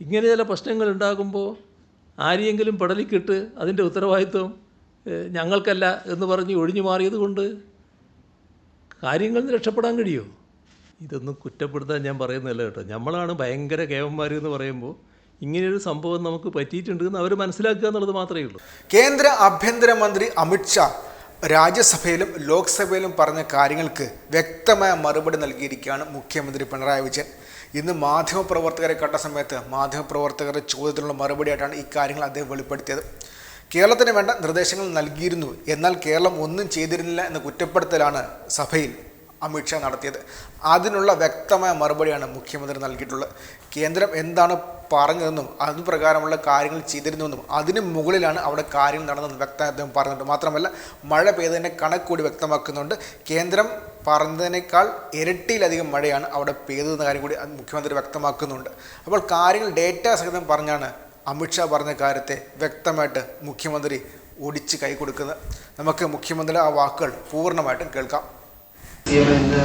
ഇങ്ങനെ ചില പ്രശ്നങ്ങൾ ഉണ്ടാകുമ്പോൾ ആരെയെങ്കിലും പടലിക്കിട്ട് അതിന്റെ ഉത്തരവാദിത്വം ഞങ്ങൾക്കല്ല എന്ന് പറഞ്ഞ് ഒഴിഞ്ഞു മാറിയത് കൊണ്ട് കാര്യങ്ങളിൽ രക്ഷപ്പെടാൻ കഴിയുമോ ഇതൊന്നും കുറ്റപ്പെടുത്താൻ ഞാൻ പറയുന്നില്ല കേട്ടോ. നമ്മളാണ് ഭയങ്കര കേവന്മാർ എന്ന് പറയുമ്പോൾ ഇങ്ങനെയൊരു സംഭവം നമുക്ക് പറ്റിയിട്ടുണ്ട് എന്ന് അവർ മനസ്സിലാക്കുക എന്നുള്ളത് മാത്രമേ ഉള്ളൂ. കേന്ദ്ര ആഭ്യന്തരമന്ത്രി അമിത്ഷാ രാജ്യസഭയിലും ലോക്സഭയിലും പറഞ്ഞ കാര്യങ്ങൾക്ക് വ്യക്തമായ മറുപടി നൽകിയിരിക്കുകയാണ് മുഖ്യമന്ത്രി പിണറായി വിജയൻ. ഇന്ന് മാധ്യമപ്രവർത്തകരെ കണ്ട സമയത്ത് മാധ്യമപ്രവർത്തകരുടെ ചോദ്യത്തിനുള്ള മറുപടിയായിട്ടാണ് ഇക്കാര്യങ്ങൾ കാര്യങ്ങൾ അദ്ദേഹം വെളിപ്പെടുത്തിയത്. കേരളത്തിന് വേണ്ട നിർദ്ദേശങ്ങൾ നൽകിയിരുന്നു. എന്നാൽ കേരളം ഒന്നും ചെയ്തിരുന്നില്ല എന്ന കുറ്റപ്പെടുത്തലാണ് സഭയിൽ അമിത്ഷാ നടത്തിയത്. അതിനുള്ള വ്യക്തമായ മറുപടിയാണ് മുഖ്യമന്ത്രി നൽകിയിട്ടുള്ളത്. കേന്ദ്രം എന്താണ് പറഞ്ഞതെന്നും അതുപ്രകാരമുള്ള കാര്യങ്ങൾ ചെയ്തിരുന്നുവെന്നും അതിന് മുകളിലാണ് അവിടെ കാര്യങ്ങൾ നടന്നതെന്ന് വ്യക്തമായി അദ്ദേഹം പറഞ്ഞിട്ടുണ്ട്. മാത്രമല്ല മഴ പെയ്തതിന്റെ കണക്ക് കൂടി വ്യക്തമാക്കുന്നുണ്ട്. കേന്ദ്രം പറഞ്ഞതിനേക്കാൾ ഇരട്ടിയിലധികം മഴയാണ് അവിടെ പെയ്തതെന്ന കാര്യം കൂടി മുഖ്യമന്ത്രി വ്യക്തമാക്കുന്നുണ്ട്. അപ്പോൾ കാര്യങ്ങൾ ഡേറ്റ സഹിതം പറഞ്ഞാണ് അമിത്ഷാ പറഞ്ഞ കാര്യത്തെ വ്യക്തമായിട്ട് മുഖ്യമന്ത്രി ഒടിച്ച് കൈ കൊടുക്കുന്നത്. നമുക്ക് മുഖ്യമന്ത്രിയുടെ ആ വാക്കുകൾ പൂർണമായിട്ടും കേൾക്കാം. ഇന്ന്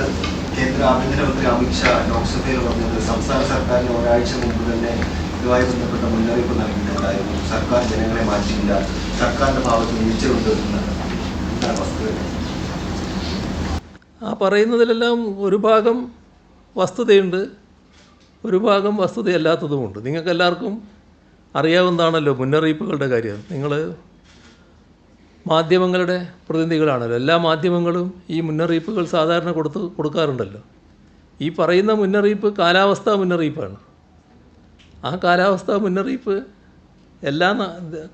കേന്ദ്ര ആഭ്യന്തരമന്ത്രി അമിത്ഷാ ലോക്സഭയിൽ പറഞ്ഞത് സംസ്ഥാന സർക്കാരിന് ഒരാഴ്ച മുമ്പ് തന്നെ ഇതുമായി ബന്ധപ്പെട്ട മുന്നറിയിപ്പ് നൽകിയിട്ടുണ്ടായിരുന്നു. സർക്കാർ ജനങ്ങളെ മാറ്റിയില്ല. സർക്കാരിന്റെ ഭാഗത്ത് വീഴ്ചയുണ്ട് എന്നാണ് എന്താണ് വസ്തുത? ആ പറയുന്നതിലെല്ലാം ഒരു ഭാഗം വസ്തുതയുണ്ട് ഒരു ഭാഗം വസ്തുതയല്ലാത്തതുമുണ്ട്. നിങ്ങൾക്കെല്ലാവർക്കും അറിയാവുന്നതാണല്ലോ മുന്നറിയിപ്പുകളുടെ കാര്യം. നിങ്ങൾ മാധ്യമങ്ങളുടെ പ്രതിനിധികളാണല്ലോ. എല്ലാ മാധ്യമങ്ങളും ഈ മുന്നറിയിപ്പുകൾ സാധാരണ കൊടുത്ത് കൊടുക്കാറുണ്ടല്ലോ. ഈ പറയുന്ന മുന്നറിയിപ്പ് കാലാവസ്ഥാ മുന്നറിയിപ്പാണ്. ആ കാലാവസ്ഥാ മുന്നറിയിപ്പ് എല്ലാ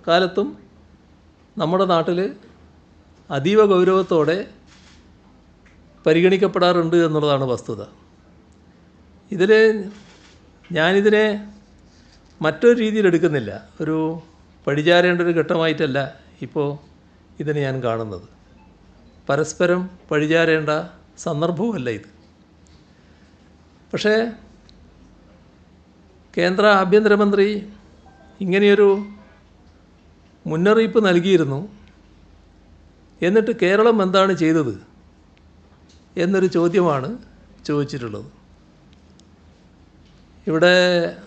കാലത്തും നമ്മുടെ നാട്ടിൽ അതീവ ഗൗരവത്തോടെ പരിഗണിക്കപ്പെടാറുണ്ട് എന്നുള്ളതാണ് വസ്തുത. ഇതിൽ ഞാനിതിനെ മറ്റൊരു രീതിയിൽ എടുക്കുന്നില്ല. ഒരു പഴിചാരേണ്ട ഒരു ഘട്ടമായിട്ടല്ല ഇപ്പോൾ ഇതിനെ ഞാൻ കാണുന്നത്. പരസ്പരം പഴിചാരേണ്ട സന്ദർഭവുമല്ല ഇത്. പക്ഷേ കേന്ദ്ര ആഭ്യന്തരമന്ത്രി ഇങ്ങനെയൊരു മുന്നറിയിപ്പ് നൽകിയിരുന്നു. എന്നിട്ട് കേരളം എന്താണ് ചെയ്തത് എന്നൊരു ചോദ്യമാണ് ചോദിച്ചിട്ടുള്ളത്. ഇവിടെ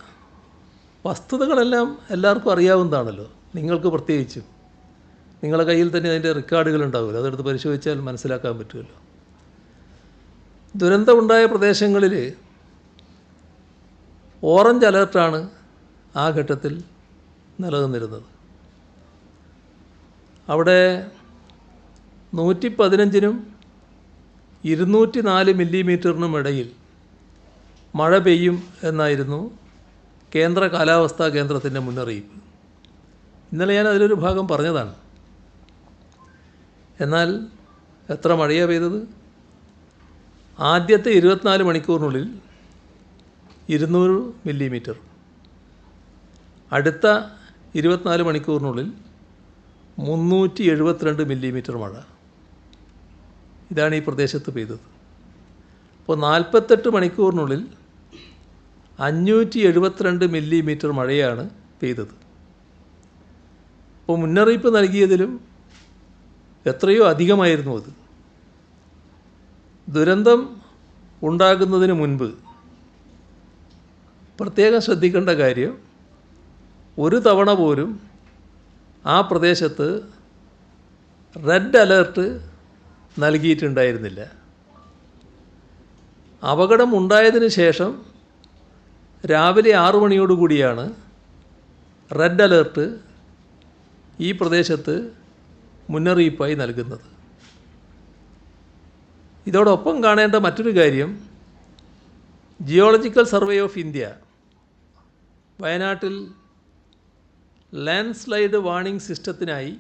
വസ്തുതകളെല്ലാം എല്ലാവർക്കും അറിയാവുന്നതാണല്ലോ. നിങ്ങൾക്ക് പ്രത്യേകിച്ചും. നിങ്ങളുടെ കയ്യിൽ തന്നെ അതിന്റെ റെക്കോർഡുകൾ ഉണ്ടാവുമല്ലോ അതെടുത്ത് പരിശോധിച്ചാൽ മനസ്സിലാക്കാൻ പറ്റുമല്ലോ. ദുരന്തമുണ്ടായ പ്രദേശങ്ങളിൽ ഓറഞ്ച് അലർട്ടാണ് ആ ഘട്ടത്തിൽ നിലനിന്നിരുന്നത്. അവിടെ നൂറ്റി പതിനഞ്ചിനും ഇരുന്നൂറ്റി നാല് മില്ലിമീറ്ററിനും ഇടയിൽ മഴ പെയ്യും എന്നായിരുന്നു കേന്ദ്ര കാലാവസ്ഥാ കേന്ദ്രത്തിന്റെ മുന്നറിയിപ്പ്. ഇന്നലെ ഞാൻ അതിലൊരു ഭാഗം പറഞ്ഞതാണ്. എന്നാൽ എത്ര മഴയാണ് പെയ്തത്? ആദ്യത്തെ ഇരുപത്തിനാല് മണിക്കൂറിനുള്ളിൽ ഇരുന്നൂറ് മില്ലിമീറ്റർ. അടുത്ത ഇരുപത്തിനാല് മണിക്കൂറിനുള്ളിൽ മുന്നൂറ്റി എഴുപത്തിരണ്ട് മില്ലിമീറ്റർ മഴ. ഇതാണ് ഈ പ്രദേശത്ത് പെയ്തത്. അപ്പോൾ നാൽപ്പത്തെട്ട് മണിക്കൂറിനുള്ളിൽ അഞ്ഞൂറ്റി എഴുപത്തിരണ്ട് മില്ലിമീറ്റർ മഴയാണ് പെയ്തത്. അപ്പോൾ മുന്നറിയിപ്പ് നൽകിയതിലും എത്രയോ അധികമായിരുന്നു അത്. ദുരന്തം ഉണ്ടാകുന്നതിന് മുൻപ് പ്രത്യേകം ശ്രദ്ധിക്കേണ്ട കാര്യം ഒരു തവണ പോലും ആ പ്രദേശത്ത് റെഡ് അലേർട്ട് നൽകിയിട്ടുണ്ടായിരുന്നില്ല. അപകടം ഉണ്ടായതിന് ശേഷം രാവിലെ ആറു മണിയോടുകൂടിയാണ് റെഡ് അലേർട്ട് ഈ പ്രദേശത്ത് മുന്നറിയിപ്പായി നൽകുന്നത്. ഇതോടൊപ്പം കാണേണ്ട മറ്റൊരു കാര്യം ജിയോളജിക്കൽ സർവേ ഓഫ് ഇന്ത്യ വയനാട്ടിൽ ലാൻഡ് സ്ലൈഡ് വാണിംഗ് സിസ്റ്റത്തിനായി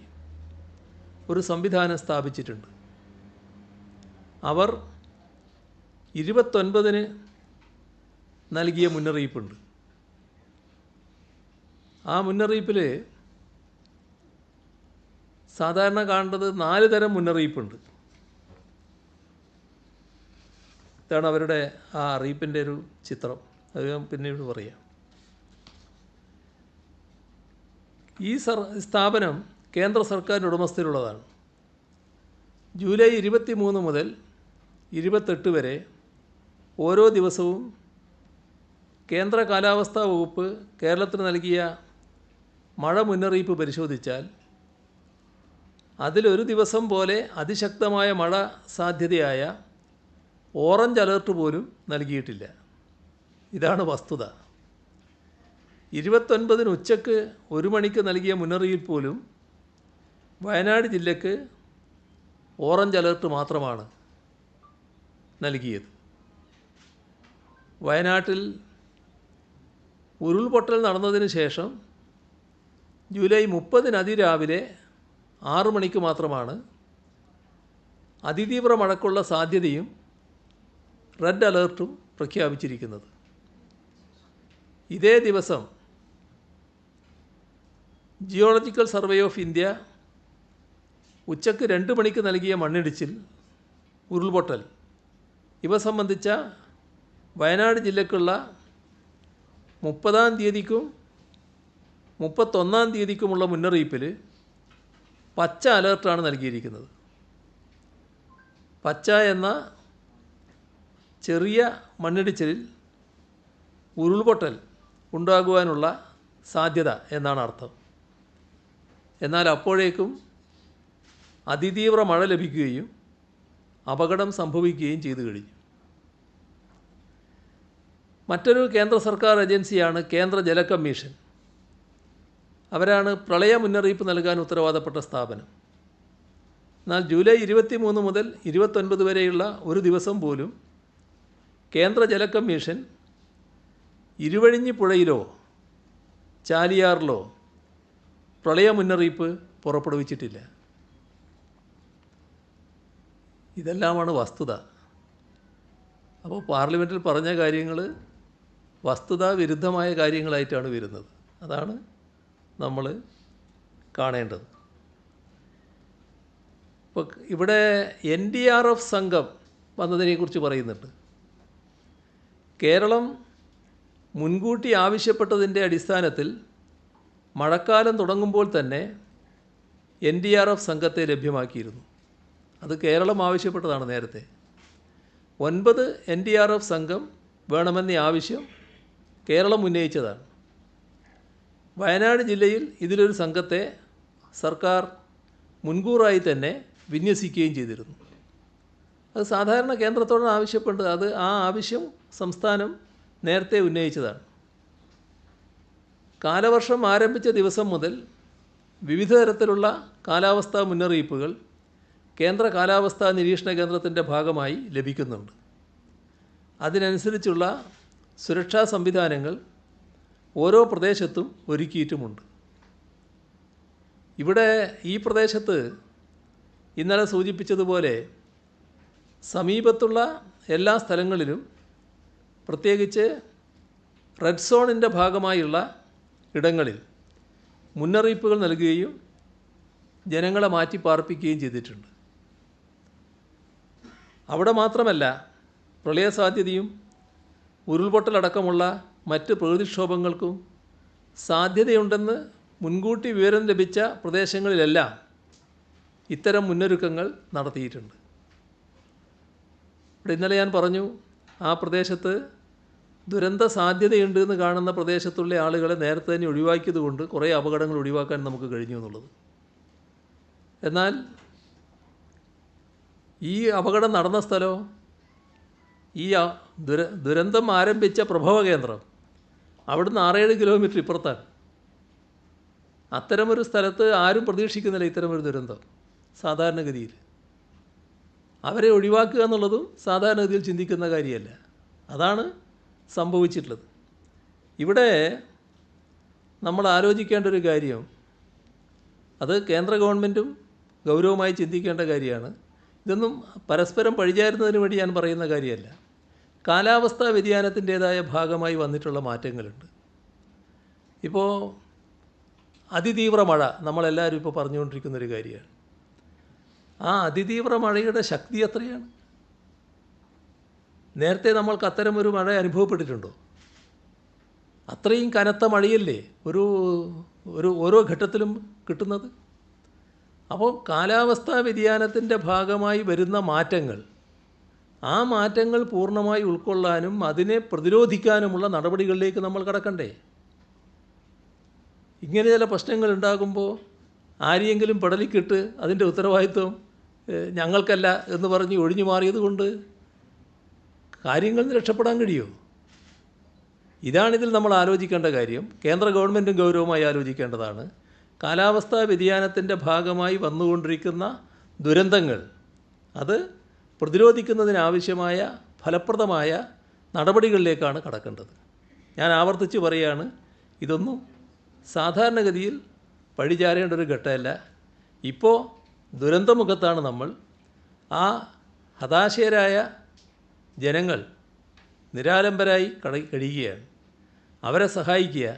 ഒരു സംവിധാനം സ്ഥാപിച്ചിട്ടുണ്ട്. അവർ ഇരുപത്തൊൻപതിന് നൽകിയ മുന്നറിയിപ്പുണ്ട്. ആ മുന്നറിയിപ്പിൽ സാധാരണ കാണേണ്ടത് നാല് തരം മുന്നറിയിപ്പുണ്ട്. ഇതാണ് അവരുടെ ആ അറിയിപ്പിന്റെ ഒരു ചിത്രം. അത് ഞാൻ പിന്നീട് പറയാം. ഈ സർ സ്ഥാപനം കേന്ദ്ര സർക്കാരിന്റെ ഉടമസ്ഥയിലുള്ളതാണ്. ജൂലൈ ഇരുപത്തി മൂന്ന് മുതൽ ഇരുപത്തെട്ട് വരെ ഓരോ ദിവസവും കേന്ദ്ര കാലാവസ്ഥാ വകുപ്പ് കേരളത്തിന് നൽകിയ മഴ മുന്നറിയിപ്പ് പരിശോധിച്ചാൽ അതിലൊരു ദിവസം പോലെ അതിശക്തമായ മഴ സാധ്യതയായ ഓറഞ്ച് അലേർട്ട് പോലും നൽകിയിട്ടില്ല. ഇതാണ് വസ്തുത. ഇരുപത്തൊൻപതിന് ഉച്ചയ്ക്ക് ഒരു മണിക്ക് നൽകിയ മുന്നറിയിപ്പ് പോലും വയനാട് ജില്ലയ്ക്ക് ഓറഞ്ച് അലേർട്ട് മാത്രമാണ് നൽകിയത്. വയനാട്ടിൽ ഉരുൾപൊട്ടൽ നടന്നതിന് ശേഷം ജൂലൈ മുപ്പതിന് അതിരാവിലെ ആറു മണിക്ക് മാത്രമാണ് അതിതീവ്ര മഴക്കുള്ള സാധ്യതയും റെഡ് അലേർട്ടും പ്രഖ്യാപിച്ചിരിക്കുന്നത്. ഇതേ ദിവസം ജിയോളജിക്കൽ സർവേ ഓഫ് ഇന്ത്യ ഉച്ചയ്ക്ക് രണ്ട് മണിക്ക് നൽകിയ മണ്ണിടിച്ചിൽ ഉരുൾപൊട്ടൽ ഇവ സംബന്ധിച്ച വയനാട് ജില്ലക്കുള്ള മുപ്പതാം തീയതിക്കും മുപ്പത്തൊന്നാം തീയതിക്കുമുള്ള മുന്നറിയിപ്പിൽ പച്ച അലേർട്ടാണ് നൽകിയിരിക്കുന്നത്. പച്ച എന്ന ചെറിയ മണ്ണിടിച്ചിലിൽ ഉരുൾപൊട്ടൽ ഉണ്ടാകുവാനുള്ള സാധ്യത എന്നാണ് അർത്ഥം. എന്നാൽ അപ്പോഴേക്കും അതിതീവ്ര മഴ ലഭിക്കുകയും അപകടം സംഭവിക്കുകയും ചെയ്തു കഴിഞ്ഞു. മറ്റൊരു കേന്ദ്ര സർക്കാർ ഏജൻസിയാണ് കേന്ദ്ര ജല കമ്മീഷൻ. അവരാണ് പ്രളയ മുന്നറിയിപ്പ് നൽകാൻ ഉത്തരവാദപ്പെട്ട സ്ഥാപനം. എന്നാൽ ജൂലൈ ഇരുപത്തി മൂന്ന് മുതൽ ഇരുപത്തൊൻപത് വരെയുള്ള ഒരു ദിവസം പോലും കേന്ദ്ര ജല കമ്മീഷൻ ഇരുവഴിഞ്ഞി പുഴയിലോ ചാലിയാറിലോ പ്രളയ മുന്നറിയിപ്പ് പുറപ്പെടുവിച്ചിട്ടില്ല. ഇതെല്ലാമാണ് വസ്തുത. അപ്പോൾ പാർലമെന്റിൽ പറഞ്ഞ കാര്യങ്ങൾ വസ്തുതാ വിരുദ്ധമായ കാര്യങ്ങളായിട്ടാണ് വരുന്നത്. അതാണ് നമ്മൾ കാണേണ്ടത്. ഇപ്പോൾ ഇവിടെ എൻ ഡി ആർ എഫ് സംഘം വന്നതിനെക്കുറിച്ച് പറയുന്നുണ്ട്. കേരളം മുൻകൂട്ടി ആവശ്യപ്പെട്ടതിന്റെ അടിസ്ഥാനത്തിൽ മഴക്കാലം തുടങ്ങുമ്പോൾ തന്നെ എൻ ഡി ആർ എഫ് സംഘത്തെ ലഭ്യമാക്കിയിരുന്നു. അത് കേരളം ആവശ്യപ്പെട്ടതാണ് നേരത്തെ. ഒൻപത് എൻ ഡി ആർ എഫ് സംഘം വേണമെന്ന ആവശ്യം കേരളം ഉന്നയിച്ചതാണ്. വയനാട് ജില്ലയിൽ ഇതിലൊരു സംഘത്തെ സർക്കാർ മുൻകൂറായി തന്നെ വിന്യസിക്കുകയും ചെയ്തിരുന്നു. അത് സാധാരണ കേന്ദ്രത്തോട് ആവശ്യപ്പെട്ടത് അത് ആ ആവശ്യം സംസ്ഥാനം നേരത്തെ ഉന്നയിച്ചതാണ്. കാലവർഷം ആരംഭിച്ച ദിവസം മുതൽ വിവിധ തരത്തിലുള്ള കാലാവസ്ഥാ മുന്നറിയിപ്പുകൾ കേന്ദ്ര കാലാവസ്ഥാ നിരീക്ഷണ കേന്ദ്രത്തിന്റെ ഭാഗമായി ലഭിക്കുന്നുണ്ട്. അതിനനുസരിച്ചുള്ള സുരക്ഷാ സംവിധാനങ്ങൾ ഓരോ പ്രദേശത്തും ഒരുക്കിയിട്ടുമുണ്ട്. ഇവിടെ ഈ പ്രദേശത്ത് ഇന്നലെ സൂചിപ്പിച്ചതുപോലെ സമീപത്തുള്ള എല്ലാ സ്ഥലങ്ങളിലും പ്രത്യേകിച്ച് റെഡ് സോണിന്റെ ഭാഗമായുള്ള ഇടങ്ങളിൽ മുന്നറിയിപ്പുകൾ നൽകുകയും ജനങ്ങളെ മാറ്റിപ്പാർപ്പിക്കുകയും ചെയ്തിട്ടുണ്ട്. അവിടെ മാത്രമല്ല പ്രളയ സാധ്യതയും ഉരുൾപൊട്ടലടക്കമുള്ള മറ്റ് പ്രകൃതിക്ഷോഭങ്ങൾക്കും സാധ്യതയുണ്ടെന്ന് മുൻകൂട്ടി വിവരം ലഭിച്ച പ്രദേശങ്ങളിലെല്ലാം ഇത്തരം മുന്നൊരുക്കങ്ങൾ നടത്തിയിട്ടുണ്ട്. ഇവിടെ ഇന്നലെ ഞാൻ പറഞ്ഞു ആ പ്രദേശത്ത് ദുരന്ത സാധ്യതയുണ്ട് എന്ന് കാണുന്ന പ്രദേശത്തുള്ള ആളുകളെ നേരത്തെ തന്നെ ഒഴിവാക്കിയത് കൊണ്ട് കുറേ അപകടങ്ങൾ ഒഴിവാക്കാൻ നമുക്ക് കഴിഞ്ഞു എന്നുള്ളത്. എന്നാൽ ഈ അപകടം നടന്ന സ്ഥലമോ ഈ ദുര ദുരന്തം ആരംഭിച്ച പ്രഭവ കേന്ദ്രം അവിടുന്ന് ആറേഴ് കിലോമീറ്റർ ഇപ്പുറത്താണ് അത്തരമൊരു സ്ഥലത്ത് ആരും പ്രതീക്ഷിക്കുന്നില്ല ഇത്തരമൊരു ദുരന്തം സാധാരണഗതിയിൽ. അവരെ ഒഴിവാക്കുക എന്നുള്ളതും സാധാരണഗതിയിൽ ചിന്തിക്കുന്ന കാര്യമല്ല. അതാണ് സംഭവിച്ചിട്ടുള്ളത്. ഇവിടെ നമ്മൾ ആലോചിക്കേണ്ട ഒരു കാര്യം അത് കേന്ദ്ര ഗവൺമെന്റും ഗൗരവമായി ചിന്തിക്കേണ്ട കാര്യമാണ്. ഇതൊന്നും പരസ്പരം പഴിചാരുന്നതിന് വേണ്ടി ഞാൻ പറയുന്ന കാര്യമല്ല. കാലാവസ്ഥാ വ്യതിയാനത്തിന്റേതായ ഭാഗമായി വന്നിട്ടുള്ള മാറ്റങ്ങളുണ്ട്. ഇപ്പോൾ അതിതീവ്ര മഴ നമ്മളെല്ലാവരും ഇപ്പോൾ പറഞ്ഞുകൊണ്ടിരിക്കുന്ന ഒരു കാര്യമാണ്. ആ അതിതീവ്ര മഴയുടെ ശക്തി എത്രയാണ്? നേരത്തെ നമ്മൾക്ക് അത്തരം ഒരു മഴ അനുഭവപ്പെട്ടിട്ടുണ്ടോ? അത്രയും കനത്ത മഴയല്ലേ ഒരു ഒരു ഓരോ ഘട്ടത്തിലും കിട്ടുന്നത്? അപ്പോൾ കാലാവസ്ഥാ വ്യതിയാനത്തിന്റെ ഭാഗമായി വരുന്ന മാറ്റങ്ങൾ ആ മാറ്റങ്ങൾ പൂർണമായി ഉൾക്കൊള്ളാനും അതിനെ പ്രതിരോധിക്കാനുമുള്ള നടപടികളിലേക്ക് നമ്മൾ കടക്കണ്ടേ? ഇങ്ങനെ ചില പ്രശ്നങ്ങൾ ഉണ്ടാകുമ്പോൾ ആരെയെങ്കിലും പടലിക്കിട്ട് അതിന്റെ ഉത്തരവാദിത്വം ഞങ്ങൾക്കല്ല എന്ന് പറഞ്ഞ് ഒഴിഞ്ഞു മാറിയത് കൊണ്ട് കാര്യങ്ങളിൽ രക്ഷപ്പെടാൻ കഴിയുമോ ഇതാണിതിൽ നമ്മൾ ആലോചിക്കേണ്ട കാര്യം. കേന്ദ്ര ഗവൺമെന്റും ഗൗരവമായി ആലോചിക്കേണ്ടതാണ്. കാലാവസ്ഥാ വ്യതിയാനത്തിന്റെ ഭാഗമായി വന്നുകൊണ്ടിരിക്കുന്ന ദുരന്തങ്ങൾ അത് പ്രതിരോധിക്കുന്നതിനാവശ്യമായ ഫലപ്രദമായ നടപടികളിലേക്കാണ് കടക്കേണ്ടത്. ഞാൻ ആവർത്തിച്ച് പറയുകയാണ് ഇതൊന്നും സാധാരണഗതിയിൽ പഴിചാരേണ്ട ഒരു ഘട്ടമല്ല. ഇപ്പോൾ ദുരന്തമുഖത്താണ് നമ്മൾ. ആ ഹതാശയരായ ജനങ്ങൾ നിരാലംബരായി കട കഴിയുകയാണ്. അവരെ സഹായിക്കുക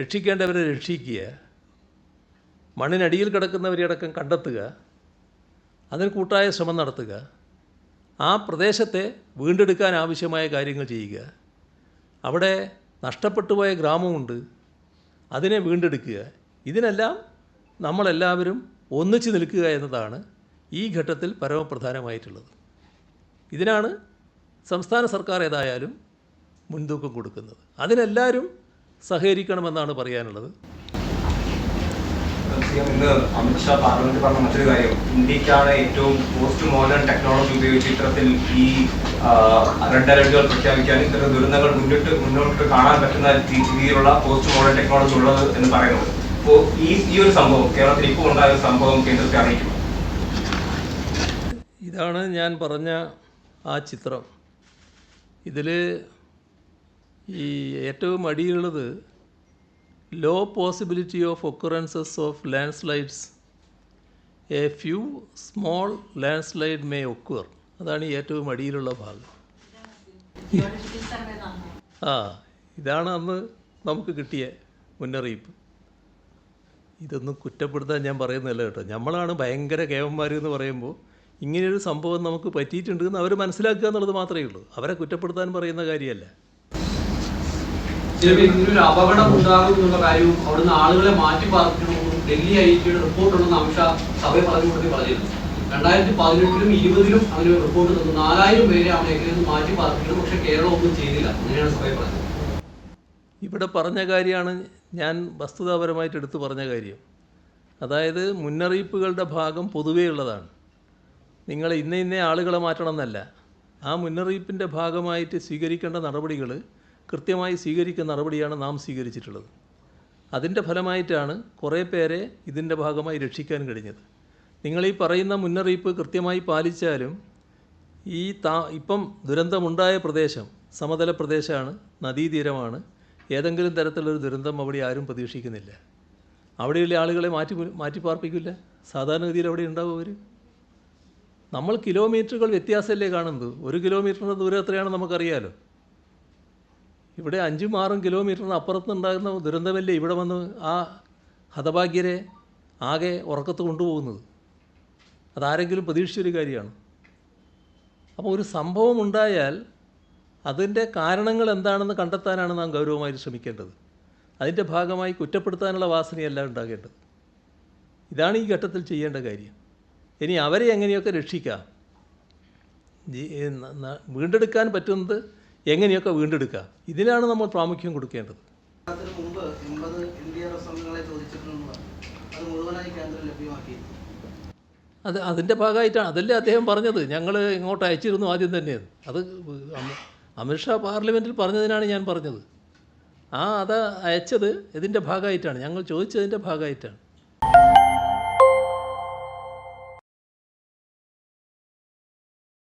രക്ഷിക്കേണ്ടവരെ രക്ഷിക്കുക മണ്ണിനടിയിൽ കിടക്കുന്നവരെ അടക്കം കണ്ടെത്തുക അതിന് കൂട്ടായ ശ്രമം നടത്തുക. ആ പ്രദേശത്തെ വീണ്ടെടുക്കാൻ ആവശ്യമായ കാര്യങ്ങൾ ചെയ്യുക. അവിടെ നഷ്ടപ്പെട്ടു പോയ ഗ്രാമമുണ്ട്. അതിനെ വീണ്ടെടുക്കുക. ഇതിനെല്ലാം നമ്മളെല്ലാവരും ഒന്നിച്ചു നിൽക്കുക എന്നതാണ് ഈ ഘട്ടത്തിൽ പരമപ്രധാനമായിട്ടുള്ളത്. ഇതിനാണ് സംസ്ഥാന സർക്കാർ ഏതായാലും മുൻതൂക്കം കൊടുക്കുന്നത്. അതിനെല്ലാവരും സഹകരിക്കണമെന്നാണ് പറയാനുള്ളത്. ഇന്ന് അമിത്ഷാ പാർലമെന്റിൽ പറഞ്ഞ മറ്റൊരു കാര്യം. ഇന്ത്യക്കാണ് ഏറ്റവും പോസ്റ്റ് മോഡേൺ ടെക്നോളജി ഉപയോഗിച്ച് ഇത്തരത്തിൽ ഈ റെഡ് അലർട്ടുകൾ പ്രഖ്യാപിക്കാനും ഇത്തരം ദുരന്തങ്ങൾ മുന്നിട്ട് മുന്നോട്ട് കാണാൻ പറ്റുന്ന രീതിയിലുള്ള പോസ്റ്റ് മോഡേൺ ടെക്നോളജി ഉള്ളത് എന്ന് പറയുന്നത്. അപ്പോൾ ഈ ഈ ഒരു സംഭവം കേരളത്തിൽ ഇപ്പോൾ ഉണ്ടായ സംഭവം കേന്ദ്രത്തെ അറിയിക്കും ഇതാണ് ഞാൻ പറഞ്ഞ ആ ചിത്രം. ഇതിൽ ഈ ഏറ്റവും അടിയിലുള്ളത് low possibility of occurrences of landslides a few small landslide may occur അതാണ് ഏറ്റവും അടിയിലുള്ള ഭാഗം. ആ ഇതാണ് അന്ന് നമുക്ക് കിട്ടിയ മുന്നറിയിപ്പ്. ഇതൊന്നും കുറ്റപ്പെടുത്താൻ ഞാൻ പറയുന്നില്ല കേട്ടോ. നമ്മളാണ് ഭയങ്കര കേവന്മാർ എന്ന് പറയുമ്പോൾ ഇങ്ങനെയൊരു സംഭവം നമുക്ക് പറ്റിയിട്ടുണ്ടെന്ന് അവർ മനസ്സിലാക്കുക എന്നുള്ളത് മാത്രമേ ഉള്ളൂ. അവരെ കുറ്റപ്പെടുത്താൻ പറയുന്ന കാര്യമല്ല. ചിലപ്പോൾ ഒരു അപകടം ഉണ്ടാകും എന്നുള്ള കാര്യവും അവിടുന്ന് ആളുകളെ മാറ്റി പാർപ്പിക്കണമെന്നും ഡൽഹി ഐ ടിയുടെ റിപ്പോർട്ടുണ്ടെന്ന് അമിത്ഷാ സഭയെ പറഞ്ഞു കൊടുത്ത് പറഞ്ഞിരുന്നു. രണ്ടായിരത്തി പതിനെട്ടിലും ഇരുപതിലും അവന് റിപ്പോർട്ട് തന്നു നാലായിരം പേരെ ആ മേഖലയിൽ നിന്ന് മാറ്റി പാർപ്പിക്കണം. പക്ഷെ കേരളം ഒന്നും ചെയ്തില്ല. അങ്ങനെയാണ് സഭയെ പറഞ്ഞത്. ഇവിടെ പറഞ്ഞ കാര്യമാണ് ഞാൻ വസ്തുതാപരമായിട്ട് എടുത്തു പറഞ്ഞ കാര്യം. അതായത് മുന്നറിയിപ്പുകളുടെ ഭാഗം പൊതുവേ ഉള്ളതാണ്. നിങ്ങൾ ഇന്ന ഇന്ന ആളുകളെ മാറ്റണം എന്നല്ല ആ മുന്നറിയിപ്പിന്റെ ഭാഗമായിട്ട് സ്വീകരിക്കേണ്ട നടപടികൾ കൃത്യമായി സ്വീകരിക്കുന്ന നടപടിയാണ് നാം സ്വീകരിച്ചിട്ടുള്ളത്. അതിന്റെ ഫലമായിട്ടാണ് കുറേ പേരെ ഇതിന്റെ ഭാഗമായി രക്ഷിക്കാൻ കഴിഞ്ഞത്. നിങ്ങളീ പറയുന്ന മുന്നറിയിപ്പ് കൃത്യമായി പാലിച്ചാലും ഈ താ ഇപ്പം ദുരന്തമുണ്ടായ പ്രദേശം സമതല പ്രദേശമാണ് നദീതീരമാണ് ഏതെങ്കിലും തരത്തിലൊരു ദുരന്തം അവിടെ ആരും പ്രതീക്ഷിക്കുന്നില്ല. അവിടെയുള്ള ആളുകളെ മാറ്റി മാറ്റി പാർപ്പിക്കില്ല? സാധാരണഗതിയിൽ അവിടെ ഉണ്ടാവും അവർ നമ്മൾ കിലോമീറ്ററുകൾ വ്യത്യാസമല്ലേ കാണുന്നത്? ഒരു കിലോമീറ്ററിന്റെ ദൂരം എത്രയാണെന്ന് നമുക്കറിയാലോ? ഇവിടെ അഞ്ചും ആറും കിലോമീറ്ററിന് അപ്പുറത്തുണ്ടാകുന്ന ദുരന്തമല്ലേ ഇവിടെ വന്ന് ആ ഹതഭാഗ്യരെ ആകെ ഉറക്കത്ത് കൊണ്ടുപോകുന്നത്? അതാരെങ്കിലും പ്രതീക്ഷിച്ചൊരു കാര്യമാണ്. അപ്പോൾ ഒരു സംഭവം ഉണ്ടായാൽ അതിന്റെ കാരണങ്ങൾ എന്താണെന്ന് കണ്ടെത്താനാണ് നാം ഗൗരവമായി ശ്രമിക്കേണ്ടത്. അതിന്റെ ഭാഗമായി കുറ്റപ്പെടുത്താനുള്ള വാസനയല്ല ഉണ്ടാകേണ്ടത്. ഇതാണ് ഈ ഘട്ടത്തിൽ ചെയ്യേണ്ട കാര്യം. ഇനി അവരെ എങ്ങനെയൊക്കെ രക്ഷിക്കാം? വീണ്ടെടുക്കാൻ പറ്റുന്നത് എങ്ങനെയൊക്കെ വീണ്ടെടുക്കുക? ഇതിനാണ് നമ്മൾ പ്രാമുഖ്യം കൊടുക്കേണ്ടത്. അത് അതിന്റെ ഭാഗമായിട്ടാണ്. അതല്ലേ അദ്ദേഹം പറഞ്ഞത്. ഞങ്ങൾ ഇങ്ങോട്ട് അയച്ചിരുന്നു ആദ്യം തന്നെ അത് അമി- അമിത്ഷാ പാർലമെന്റിൽ പറഞ്ഞതിനാണ് ഞാൻ പറഞ്ഞത്. ആ അത് അയച്ചത് ഇതിന്റെ ഭാഗമായിട്ടാണ്. ഞങ്ങൾ ചോദിച്ചതിന്റെ ഭാഗമായിട്ടാണ്.